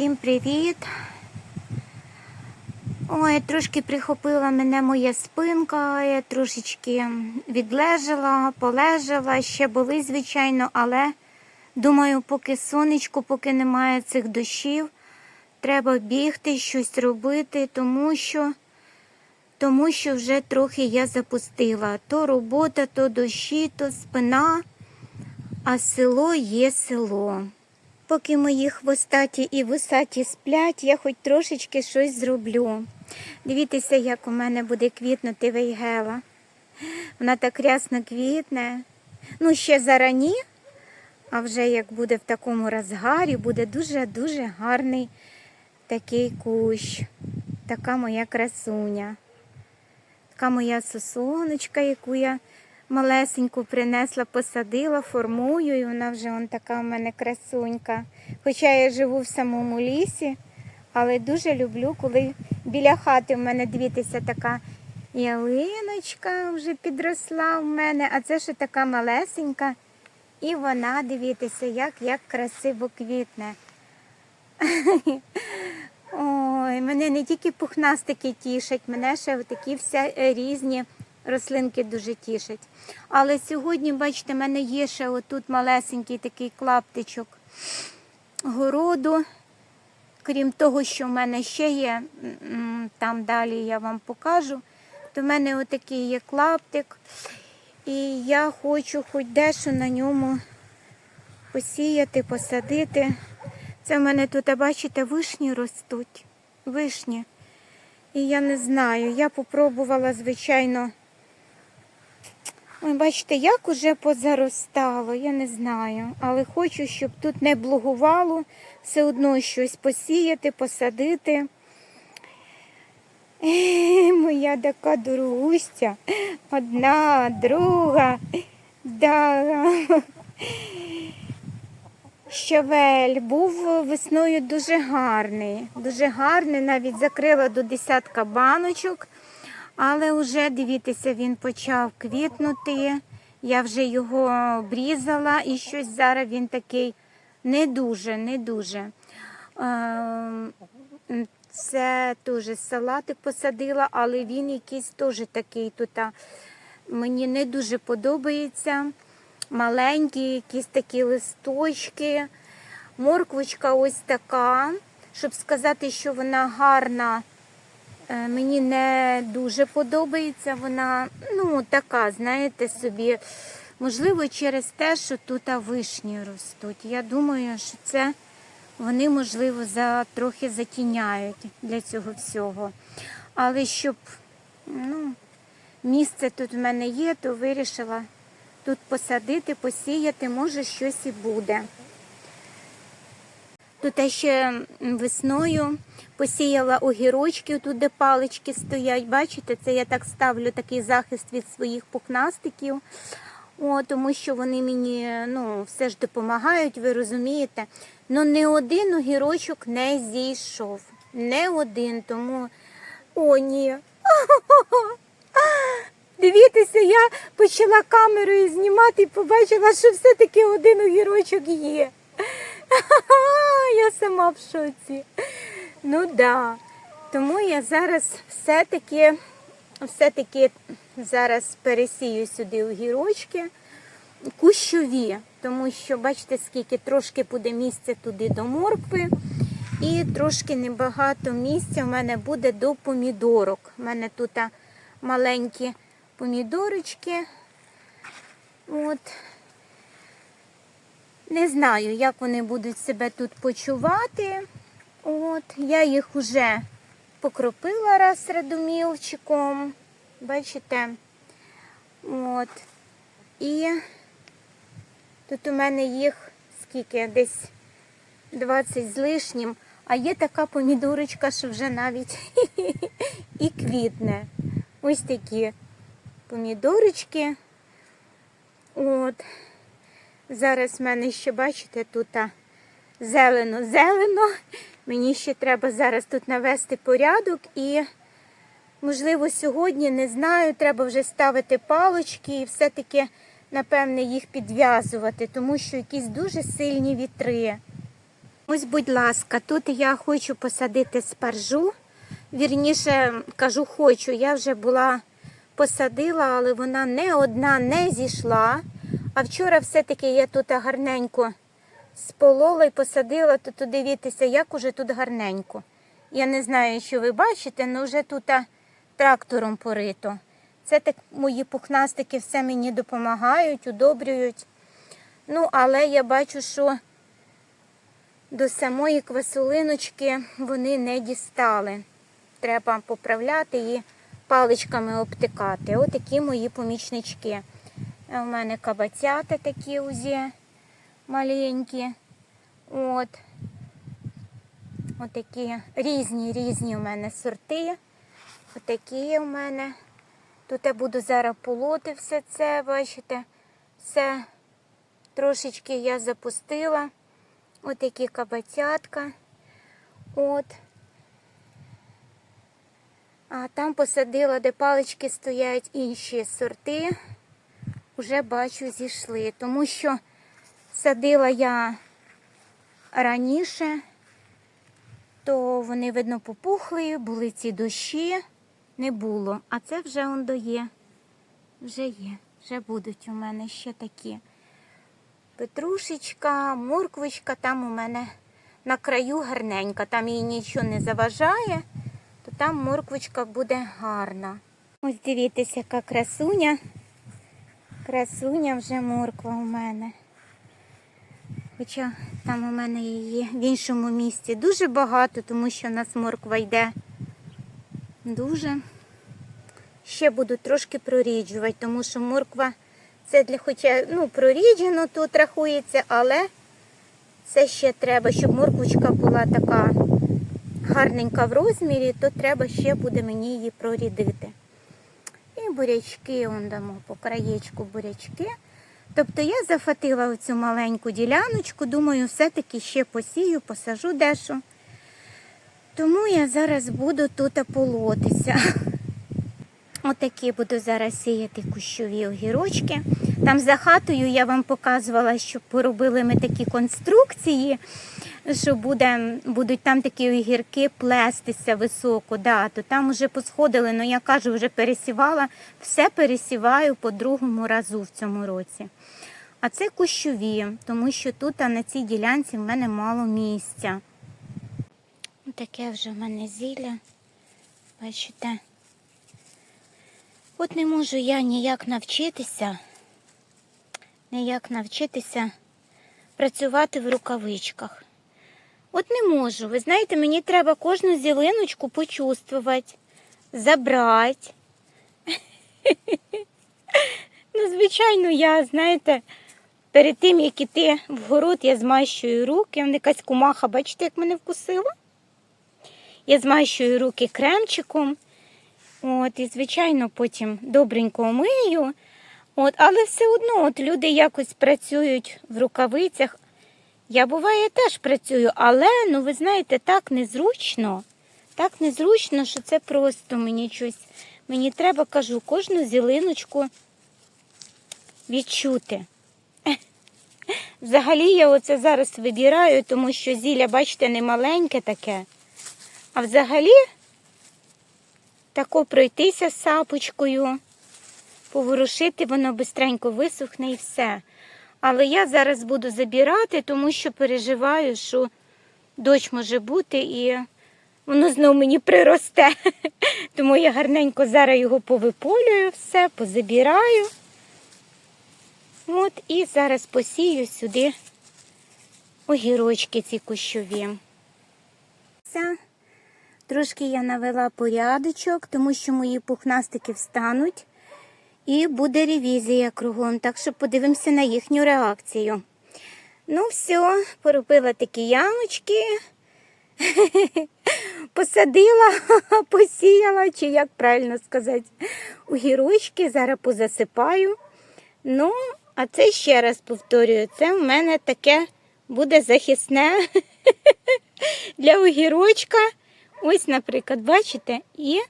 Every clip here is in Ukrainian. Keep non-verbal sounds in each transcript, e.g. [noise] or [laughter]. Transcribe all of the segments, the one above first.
Всім привіт! Ой, трошки прихопила мене моя спинка, я трошечки відлежала, полежала, ще були, звичайно, але думаю, поки сонечко, поки немає цих дощів, треба бігти, щось робити, тому що, тому що вже трохи я запустила. То робота, то дощі, то спина, а село є село. Поки мої хвостаті і вусаті сплять, я хоч трошечки щось зроблю. Дивіться, як у мене буде квітнути вейгела. Вона так рясно квітне. Ну, ще зарані, а вже як буде в такому розгарі, буде дуже-дуже гарний такий кущ. Така моя красуня. Така моя сосоночка, яку я малесеньку принесла, посадила, формую, і вона вже он така в мене красунька. Хоча я живу в самому лісі, але дуже люблю, коли біля хати в мене дивіться така ялиночка вже підросла в мене, а це ще така малесенька. І вона, дивіться, як, як красиво квітне. [laughs] Ой, мене не тільки пухнастики тішать, мене ще такі вся різні рослинки дуже тішать. Але сьогодні, бачите, в мене є ще отут малесенький такий клаптичок городу. Крім того, що в мене ще є, там далі я вам покажу, то в мене отакий є клаптик. І я хочу хоч дещо на ньому посіяти, посадити. Це в мене тут, бачите, вишні ростуть. Вишні. І я не знаю, я попробувала, звичайно. Ой, бачите, як уже позаростало, я не знаю. Але хочу, щоб тут не блугувало, все одно щось посіяти, посадити. Е, моя така дорогустя. Одна, друга. Да. Щавель був весною дуже гарний. Дуже гарний, навіть закрила до десятка баночок. Але вже, дивіться, він почав квітнути. Я вже його обрізала і щось зараз він такий не дуже, не дуже. Ем, Це теж салатик посадила, але він якийсь теж такий тут. Мені не дуже подобається. Маленькі, якісь такі листочки. Морквочка ось така. Щоб сказати, що вона гарна. Е, Мені не дуже подобається вона, ну, така, знаєте, собі, можливо, через те, що тут вишні ростуть. Я думаю, що це вони, можливо, за, трохи затіняють для цього всього. Але щоб ну, місце тут в мене є, то вирішила тут посадити, посіяти, може щось і буде. Тут ще весною посіяла огірочки, тут де палички стоять. Бачите, це я так ставлю такий захист від своїх пухнастиків, О, тому що вони мені ну, все ж допомагають, ви розумієте. Ну не один огірочок не зійшов. Не один, тому о, ні. [laughs] Дивіться, я почала камерою знімати і побачила, що все-таки один огірочок є. [laughs] Я сама в шоці. Ну да. Тому я зараз все-таки все-таки зараз пересію сюди огірочки кущові, тому що, бачите, скільки трошки буде місця туди до моркви. І трошки небагато місця в мене буде до помідорок. У мене тут маленькі помідорочки. От. Не знаю, як вони будуть себе тут почувати. От, Я їх вже покропила раз радомілчиком. Бачите? От. І тут у мене їх скільки? Десь 20 з лишнім. А є така помідорочка, що вже навіть [laughs] і квітне. Ось такі помідорочки. От. Зараз в мене ще, бачите, тут зелено-зелено. Мені ще треба зараз тут навести порядок і, можливо, сьогодні, не знаю, треба вже ставити палочки і все-таки, напевне, їх підв'язувати, тому що якісь дуже сильні вітри. Ось, будь ласка, тут я хочу посадити спаржу. Вірніше, кажу, хочу. Я вже була посадила, але вона не одна не зійшла. А вчора все-таки я тут гарненько сполола і посадила, то, то дивіться, як уже тут гарненько. Я не знаю, що ви бачите, але вже тут трактором порито. Це так мої пухнастики все мені допомагають, удобрюють. Ну, але я бачу, що до самої квасолиночки вони не дістали. Треба поправляти і паличками обтикати. Отакі мої помічнички. У мене кабацята такі узі маленькі. От. Отакі різні, різні у мене сорти. Отакі у мене. Тут я буду зараз полоти все це, бачите, все трошечки я запустила. Отакі кабацятка. От. А там посадила, де палички стоять інші сорти. Уже бачу, зійшли. Тому що садила я раніше, то вони, видно, попухли, були ці дощі, не було. А це вже он доє. Вже є, вже будуть у мене ще такі. Петрушечка, морквочка там у мене на краю гарненька, там їй нічого не заважає, то там морквочка буде гарна. Ось дивіться, яка красуня. Красуня вже морква у мене. Хоча там у мене її в іншому місці дуже багато, тому що в нас морква йде дуже. Ще буду трошки проріджувати, тому що морква це для хоча ну, проріджено тут рахується, але це ще треба, щоб морквочка була така гарненька в розмірі, то треба ще буде мені її прорідити. Бурячки, он дамо по краєчку бурячки. Тобто я зафатила оцю маленьку діляночку, думаю, все-таки ще посію, посажу дещо. Тому я зараз буду тут полотися. [laughs] Отакі буду зараз сіяти кущові огірочки. Там за хатою я вам показувала, що поробили ми такі конструкції, що буде, будуть там такі огірки плестися високо. Да, то там вже посходили, але я кажу, вже пересівала, все пересіваю по другому разу в цьому році. А це кущові, тому що тут а на цій ділянці в мене мало місця. Таке вже в мене зілля. Бачите? От не можу я ніяк навчитися, ніяк навчитися працювати в рукавичках. От не можу. Ви знаєте, мені треба кожну зілиночку почувствувати, забрати. [laughs] Ну, звичайно, я, знаєте, перед тим, як іти в город, я змащую руки. Вона якась кумаха, бачите, як мене вкусила? Я змащую руки кремчиком. От, і, звичайно, потім добренько мию. От, але все одно от люди якось працюють в рукавицях. Я буває теж працюю, але, ну ви знаєте, так незручно. Так незручно, що це просто мені щось. Мені треба, кажу, кожну зілиночку відчути. [laughs] Взагалі я оце зараз вибираю, тому що зілля, бачите, не маленьке таке. А взагалі тако пройтися сапочкою, поворушити, воно бистренько висохне і все. Але я зараз буду забирати, тому що переживаю, що дощ може бути і воно знову мені приросте. [laughs] Тому я гарненько зараз його повиполюю, все, позабираю. От і зараз посію сюди огірочки ці кущові. Все. Трошки я навела порядочок, тому що мої пухнастики встануть. І буде ревізія кругом, так що подивимося на їхню реакцію. Ну, все, поробила такі ямочки, [laughs] посадила, [laughs] посіяла, чи як правильно сказати, огірочки, зараз позасипаю. Ну, а це ще раз повторюю, це в мене таке буде захисне [laughs] для огірочка. Ось, наприклад, бачите, і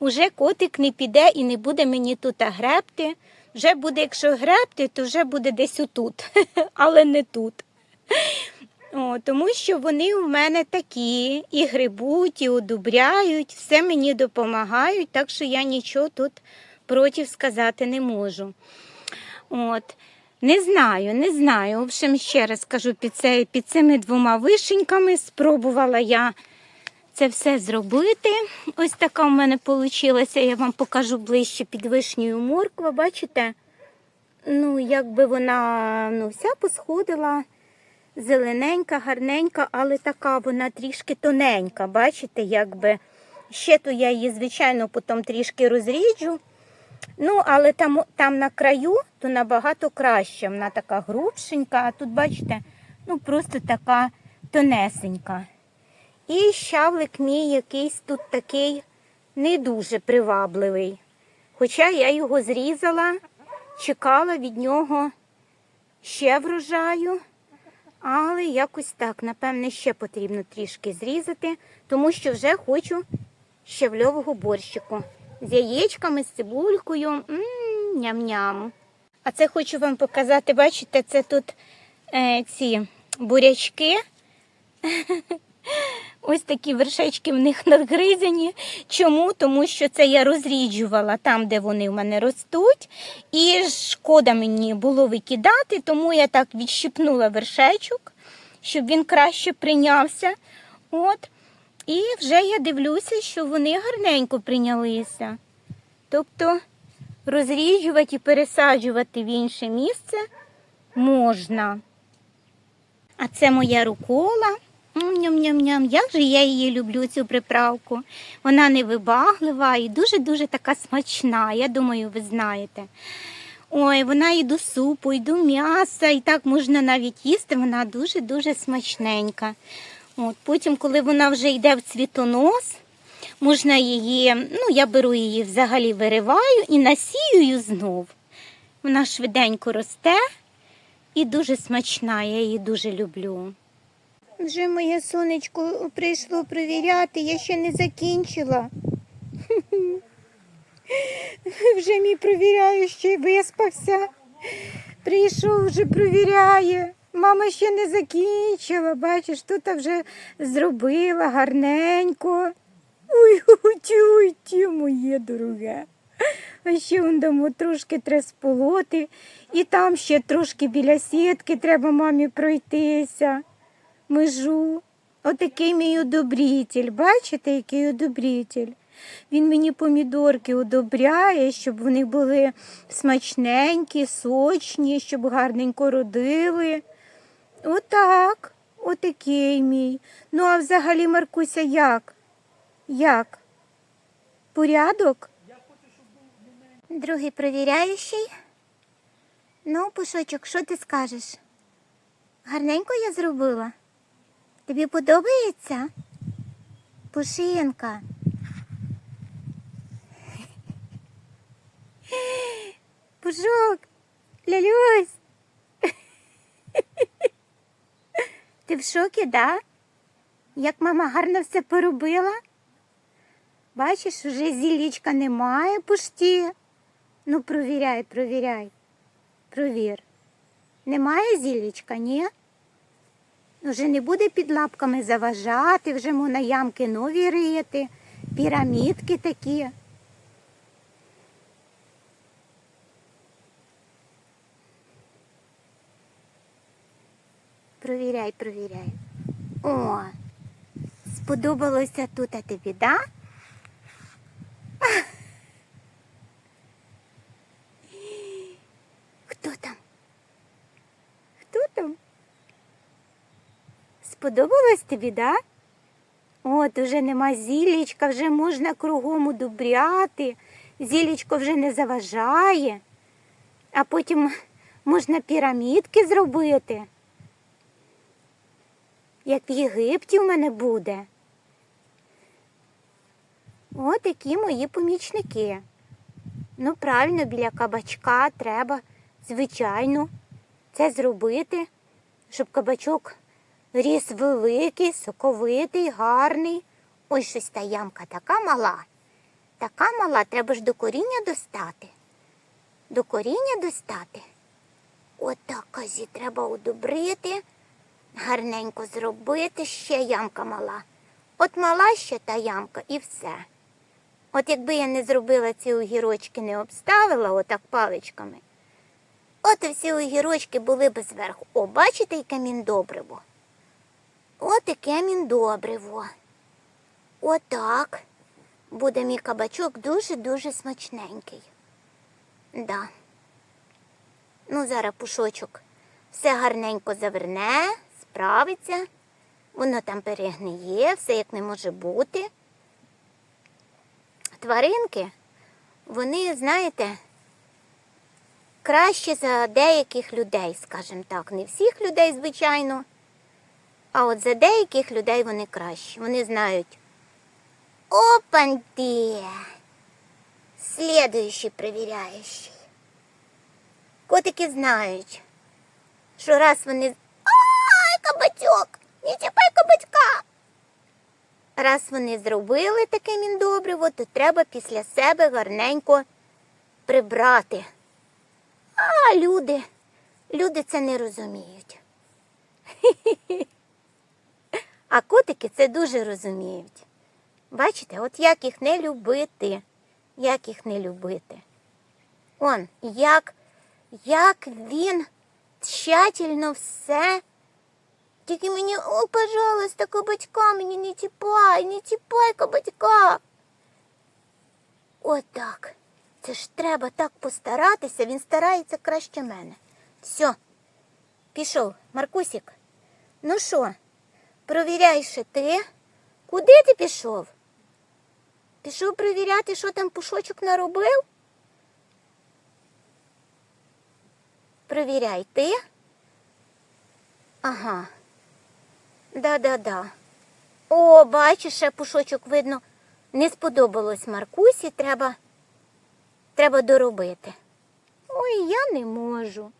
вже котик не піде і не буде мені тут гребти. Вже буде, якщо гребти, то вже буде десь отут, [laughs] але не тут. О, тому що вони у мене такі і грибуть, і одобряють, все мені допомагають, так що я нічого тут проти сказати не можу. От. Не знаю, не знаю. В общем, ще раз кажу, під, це, під цими двома вишеньками спробувала я це все зробити. Ось така в мене вийшла. Я вам покажу ближче під вишнею морква. Бачите? Ну, якби вона ну, вся посходила, зелененька, гарненька, але така вона трішки тоненька. Бачите, якби. Ще то я її, звичайно, потім трішки розріджу. Ну, але там, там на краю то набагато краще. Вона така грубшенька, а тут, бачите, ну просто така тонесенька. І щавлик мій якийсь тут такий не дуже привабливий. Хоча я його зрізала, чекала від нього ще врожаю, але якось так, напевне, ще потрібно трішки зрізати, тому що вже хочу щавльового борщику з яєчками, з цибулькою. Ням-ням. А це хочу вам показати, бачите, це тут е, ці бурячки. [laughs] Ось такі вершечки в них [laughs] надгризані. Чому? Тому що це я розріджувала там, де вони в мене ростуть. І шкода мені було викидати, тому я так відщипнула вершечок, щоб він краще прийнявся. От. І вже я дивлюся, що вони гарненько прийнялися. Тобто розріджувати і пересаджувати в інше місце можна. А це моя рукола. Ням-ням-ням. Як же я її люблю, цю приправку. Вона невибаглива і дуже-дуже така смачна. Я думаю, ви знаєте. Ой, вона і до супу, і до м'яса, і так можна навіть їсти. Вона дуже-дуже смачненька. От, потім, коли вона вже йде в цвітонос, можна її, ну, я беру її взагалі вириваю і насіюю знов. Вона швиденько росте і дуже смачна, я її дуже люблю. Вже моє сонечко прийшло перевіряти, я ще не закінчила. [laughs] Вже мій провіряючий виспався. Прийшов, вже провіряє. Мама ще не закінчила, бачиш, тут вже зробила гарненько. Ой, тюті, моє дороге. А ще он дамо трошки треба сполоти, і там ще трошки біля сітки треба мамі пройтися. Межу. Отакий мій одобритель. Бачите, який одобритель? Він мені помідорки одобряє, щоб вони були смачненькі, сочні, щоб гарненько родили. Отак, отакий мій. Ну, а взагалі, Маркуся, як? Як? Порядок? Другий провіряючий. Ну, Пушочок, що ти скажеш? Гарненько я зробила? Тобі подобається? Пушинка. Пушок, лялюсь. Ти в шокі, да? Як мама гарно все поробила? Бачиш, уже зілічка немає пушті. Ну, провіряй, провіряй. Провір. Немає зілічка, ні? Вже не буде під лапками заважати, вже можна ямки нові рити, пірамідки такі. Провіряй, провіряй. О, сподобалося тут а тобі, да? Хто там? Хто там? Сподобалось тобі, да? От, уже нема зілічка, вже можна кругом удобряти, зілічко вже не заважає, а потім можна пірамідки зробити. Як в Єгипті в мене буде. От такі мої помічники. Ну, правильно, біля кабачка треба, звичайно, це зробити, щоб кабачок ріс великий, соковитий, гарний. Ой, щось та ямка така мала. Така мала, треба ж до коріння достати. До коріння достати. Отак, казі, треба удобрити, гарненько зробити, ще ямка мала. От мала ще та ямка і все. От якби я не зробила ці огірочки, не обставила отак паличками, от і всі огірочки були б зверху. О, бачите, яке міндобриво? От яке міндобриво. Отак буде мій кабачок дуже-дуже смачненький. Да. Ну, зараз пушочок все гарненько заверне, справиться. Воно там перегниє, все як не може бути. Тваринки, вони, знаєте, краще за деяких людей, скажімо так. Не всіх людей, звичайно. А от за деяких людей вони кращі. Вони знають. Опанти! Слідуючий перевіряючий. Котики знають, що раз вони. Ай, кабачок! Не чіпай кабачка! Раз вони зробили таке міндобриво, то треба після себе гарненько прибрати. А люди, люди це не розуміють. [laughs] А котики це дуже розуміють. Бачите, от як їх не любити, як їх не любити. Он, як, як він тщательно все. Тільки мені, о, пожалуйста, кабачка, мені не тіпай, не тіпай кабачка. Отак. Це ж треба так постаратися, він старається краще мене. Все, пішов, Маркусік. Ну що, провіряй ще ти? Куди ти пішов? Пішов перевіряти, що там пушочок наробив? Провіряй ти. Ага. Да-да-да. О, бачиш, ще пушочок видно. Не сподобалось Маркусі, треба, треба доробити. Ой, я не можу.